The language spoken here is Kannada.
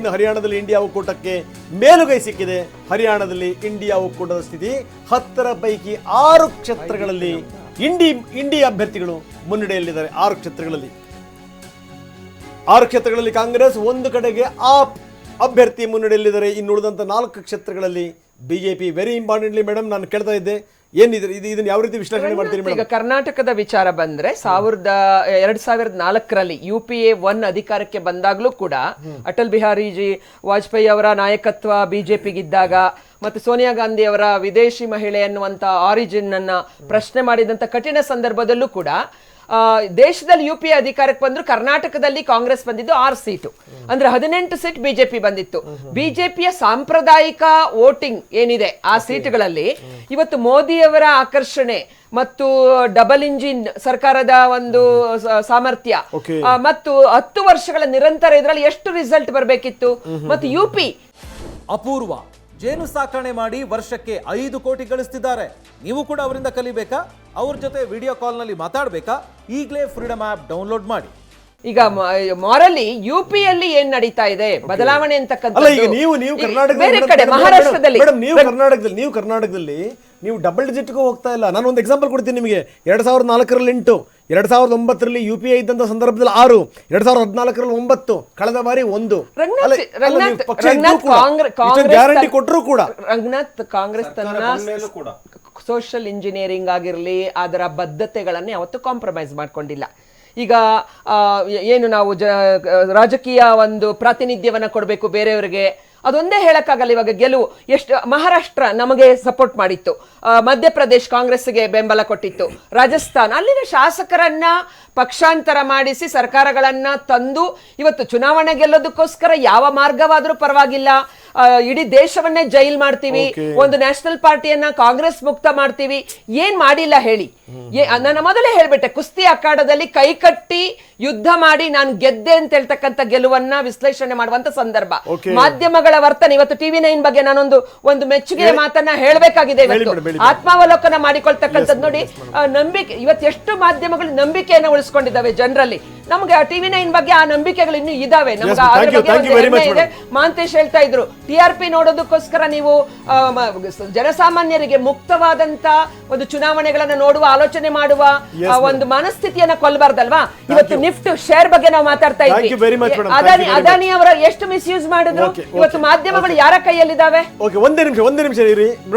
ಇನ್ನು ಹರಿಯಾಣದಲ್ಲಿ ಇಂಡಿಯಾ ಒಕ್ಕೂಟಕ್ಕೆ ಮೇಲುಗೈ ಸಿಕ್ಕಿದೆ. ಹರಿಯಾಣದಲ್ಲಿ ಇಂಡಿಯಾ ಒಕ್ಕೂಟದ ಸ್ಥಿತಿ ಹತ್ತರ ಪೈಕಿ ಆರು ಕ್ಷೇತ್ರಗಳಲ್ಲಿ ಇಂಡಿ ಇಂಡಿ ಅಭ್ಯರ್ಥಿಗಳು ಮುನ್ನಡೆಯಲ್ಲಿದ್ದಾರೆ ಆರು ಕ್ಷೇತ್ರಗಳಲ್ಲಿ. ಆರು ಕ್ಷೇತ್ರಗಳಲ್ಲಿ ಕಾಂಗ್ರೆಸ್ ಒಂದು ಕಡೆಗೆ ಆ ಅಭ್ಯರ್ಥಿ ಮುನ್ನಡೆಯಲ್ಲಿದ್ದಾರೆ. ಇನ್ನು ಉಳಿದಂಥ ನಾಲ್ಕು ಕ್ಷೇತ್ರಗಳಲ್ಲಿ ಬಿಜೆಪಿ ವೆರಿ ಇಂಪಾರ್ಟೆಂಟ್ಲಿ ಮೇಡಮ್ ನಾನು ಕೇಳ್ತಾ ಇದ್ದೆ. ಏನಿದೆ ಇದು ಇದನ್ನ ಯಾವ ರೀತಿ ವಿಶ್ಲೇಷಣೆ ಮಾಡ್ತೀರಿ ಮೇಡಮ್? ಈಗ ಕರ್ನಾಟಕದ ವಿಚಾರ ಬಂದ್ರೆ ಸಾವಿರದ ಎರಡ್ ಸಾವಿರದ ನಾಲ್ಕರಲ್ಲಿ ಯು ಪಿ ಎ ಒನ್ ಅಧಿಕಾರಕ್ಕೆ ಬಂದಾಗ್ಲೂ ಕೂಡ ಅಟಲ್ ಬಿಹಾರಿ ಜಿ ವಾಜಪೇಯಿ ಅವರ ನಾಯಕತ್ವ ಬಿಜೆಪಿಗಿದ್ದಾಗ ಮತ್ತು ಸೋನಿಯಾ ಗಾಂಧಿ ಅವರ ವಿದೇಶಿ ಮಹಿಳೆ ಅನ್ನುವಂತ ಆರಿಜಿನ್ ಅನ್ನ ಪ್ರಶ್ನೆ ಮಾಡಿದಂತ ಕಠಿಣ ಸಂದರ್ಭದಲ್ಲೂ ಕೂಡ ದೇಶದಲ್ಲಿ ಯು ಪಿ ಎ ಅಧಿಕಾರಕ್ಕೆ ಬಂದ್ರು ಕರ್ನಾಟಕದಲ್ಲಿ ಕಾಂಗ್ರೆಸ್ ಬಂದಿದ್ದು ಆರು ಸೀಟು. ಅಂದ್ರೆ ಹದಿನೆಂಟು ಸೀಟ್ ಬಿಜೆಪಿ ಬಂದಿತ್ತು. ಬಿಜೆಪಿಯ ಸಾಂಪ್ರದಾಯಿಕ ವೋಟಿಂಗ್ ಏನಿದೆ ಆ ಸೀಟ್ಗಳಲ್ಲಿ ಇವತ್ತು ಮೋದಿಯವರ ಆಕರ್ಷಣೆ ಮತ್ತು ಡಬಲ್ ಇಂಜಿನ್ ಸರ್ಕಾರದ ಒಂದು ಸಾಮರ್ಥ್ಯ. ಮತ್ತು ಹತ್ತು ವರ್ಷಗಳ ನಿರಂತರ ಇದರಲ್ಲಿ ಎಷ್ಟು ರಿಸಲ್ಟ್ ಬರಬೇಕಿತ್ತು? ಮತ್ತು ಯು ಪಿ ಅಪೂರ್ವ. ಜೇನು ಸಾಕಣೆ ಮಾಡಿ ವರ್ಷಕ್ಕೆ ಐದು ಕೋಟಿ ಗಳಿಸ್ತಿದ್ದಾರೆ. ನೀವು ಕೂಡ ಅವರಿಂದ ಕಲಿಬೇಕಾ? ಅವ್ರ ಜೊತೆ ವಿಡಿಯೋ ಕಾಲ್ನಲ್ಲಿ ಮಾತಾಡಬೇಕಾ? ಈಗಲೇ ಫ್ರೀಡಮ್ ಆ್ಯಪ್ ಡೌನ್ಲೋಡ್ ಮಾಡಿ. ಈಗ ಮಾರಲಿ ಯು ಪಿ ಅಲ್ಲಿ ಏನ್ ನಡೀತಾ ಇದೆ? ಬದಲಾವಣೆ ಅಲ್ಲ ಈಗ ಅಂತಕ್ಕಂಥದ್ದು ನೀವು ನೀವು ಕರ್ನಾಟಕದಲ್ಲಿ ಬೇರೆ ಕಡೆ ಮಹಾರಾಷ್ಟ್ರದಲ್ಲಿ ನೀವು ಕರ್ನಾಟಕದಲ್ಲಿ ನೀವು ಕರ್ನಾಟಕದಲ್ಲಿ ನೀವು ಡಬಲ್ ಡಿಜಿಟ್ಗೂ ಹೋಗ್ತಾ ಇಲ್ಲ. ನಾನು ಒಂದು ಎಕ್ಸಾಂಪಲ್ ಕೊಡ್ತೀನಿ ನಿಮಗೆ. ಎರಡ್ ಸಾವಿರದ ನಾಲ್ಕರಲ್ಲಿ ಎಂಟು ಎರಡ್ ಸಾವಿರದ ಒಂಬತ್ತರಲ್ಲಿ ಯು ಪಿ ಐ ಇದ್ದಂತ ಸಂದರ್ಭದಲ್ಲಿ ಆರು ಎರಡ್ ಸಾವಿರದ ಹದಿನಾಲ್ಕರಲ್ಲಿ ಒಂಬತ್ತು ಕಳೆದ ಬಾರಿ ಒಂದು. ಗ್ಯಾರಂಟಿ ತನ್ನ- ಕೊಟ್ಟರು ಕೂಡ. ರಂಗನಾಥ್ ಕಾಂಗ್ರೆಸ್ ತನ್ನ ಸೋಷಿಯಲ್ ಇಂಜಿನಿಯರಿಂಗ್ ಆಗಿರಲಿ ಅದರ ಬದ್ಧತೆಗಳನ್ನು ಯಾವತ್ತೂ ಕಾಂಪ್ರಮೈಸ್ ಮಾಡ್ಕೊಂಡಿಲ್ಲ. ಈಗ ಏನು ನಾವು ಜ ರಾಜಕೀಯ ಒಂದು ಪ್ರಾತಿನಿಧ್ಯವನ್ನು ಕೊಡಬೇಕು ಬೇರೆಯವರಿಗೆ, ಅದೊಂದೇ ಹೇಳಕ್ಕಾಗಲ್ಲ. ಇವಾಗ ಗೆಲುವು ಎಷ್ಟು, ಮಹಾರಾಷ್ಟ್ರ ನಮಗೆ ಸಪೋರ್ಟ್ ಮಾಡಿತ್ತು. ಮಧ್ಯಪ್ರದೇಶ್ ಕಾಂಗ್ರೆಸ್ಗೆ ಬೆಂಬಲ ಕೊಟ್ಟಿತ್ತು. ರಾಜಸ್ಥಾನ್ ಅಲ್ಲಿನ ಶಾಸಕರನ್ನ ಪಕ್ಷಾಂತರ ಮಾಡಿಸಿ ಸರ್ಕಾರಗಳನ್ನ ತಂದು ಇವತ್ತು ಚುನಾವಣೆ ಗೆಲ್ಲೋದಕ್ಕೋಸ್ಕರ ಯಾವ ಮಾರ್ಗವಾದ್ರೂ ಪರವಾಗಿಲ್ಲ. ಇಡೀ ದೇಶವನ್ನೇ ಜೈಲ್ ಮಾಡ್ತೀವಿ. ಒಂದು ನ್ಯಾಷನಲ್ ಪಾರ್ಟಿಯನ್ನ ಕಾಂಗ್ರೆಸ್ ಮುಕ್ತ ಮಾಡ್ತೀವಿ. ಏನ್ ಮಾಡಿಲ್ಲ ಹೇಳಿ. ನನ್ನ ನಾನು ಮೊದಲೇ ಹೇಳ್ಬಿಟ್ಟೆ ಕುಸ್ತಿ ಅಖಾಡದಲ್ಲಿ ಕೈಕಟ್ಟಿ ಯುದ್ಧ ಮಾಡಿ ನಾನು ಗೆದ್ದೆ ಅಂತ ಹೇಳ್ತಕ್ಕಂಥ ಗೆಲುವನ್ನ ವಿಶ್ಲೇಷಣೆ ಮಾಡುವಂತ ಸಂದರ್ಭ. ಮಾಧ್ಯಮಗಳ ವರ್ತನೆ ಇವತ್ತು ಟಿವಿ ನೈನ್ ಬಗ್ಗೆ ನಾನೊಂದು ಒಂದು ಮೆಚ್ಚುಗೆಯ ಮಾತನ್ನ ಹೇಳಬೇಕಾಗಿದೆ ಇವತ್ತು. ಆತ್ಮಾವಲೋಕನ ಮಾಡಿಕೊಳ್ತಕ್ಕಂಥದ್ದು ನೋಡಿ ನಂಬಿಕೆ ಇವತ್ತು ಎಷ್ಟು ಮಾಧ್ಯಮಗಳು ನಂಬಿಕೆಯನ್ನ ಉಳಿಸ್ಕೊಂಡಿದ್ದಾವೆ ಜನರಲ್ಲಿ. ನಮ್ಗೆ ಟಿವಿ ನೈನ್ ಬಗ್ಗೆ ಆ ನಂಬಿಕೆಗಳು ಇನ್ನೂ ಇದಾವೆ ನಮ್ಗೆ ಅದ್ರ ಬಗ್ಗೆ ಒಂದು ಹೆಮ್ಮೆ ಇದೆ. ಮಾಂತೇಶ್ ಹೇಳ್ತಾ ಇದ್ರು ಟಿ ಆರ್ ಪಿ ನೋಡೋದಕ್ಕೋಸ್ಕರ ನೀವು ಜನಸಾಮಾನ್ಯರಿಗೆ ಮುಕ್ತವಾದಂತ ಒಂದು ಚುನಾವಣೆಗಳನ್ನ ನೋಡುವ ಆಲೋಚನೆ ಮಾಡುವ ಒಂದು ಮನಸ್ಥಿತಿಯನ್ನ ಕೊಲ್ಬಾರ್ದಲ್ವಾ? ಇವತ್ತು ನಿಫ್ಟ್ ಶೇರ್ ಬಗ್ಗೆ ನಾವು ಮಾತಾಡ್ತಾ ಇದ್ವಿ. ಅದಾನಿ ಅದಾನಿ ಅವರ ಎಷ್ಟು ಮಿಸ್ಯೂಸ್ ಮಾಡಿದ್ರು? ಇವತ್ತು ಮಾಧ್ಯಮಗಳು ಯಾರ ಕೈಯಲ್ಲಿದ್ದಾವೆ? ಒಂದೇ ನಿಮಿಷ ಒಂದೇ ನಿಮಿಷ ಇರಿ.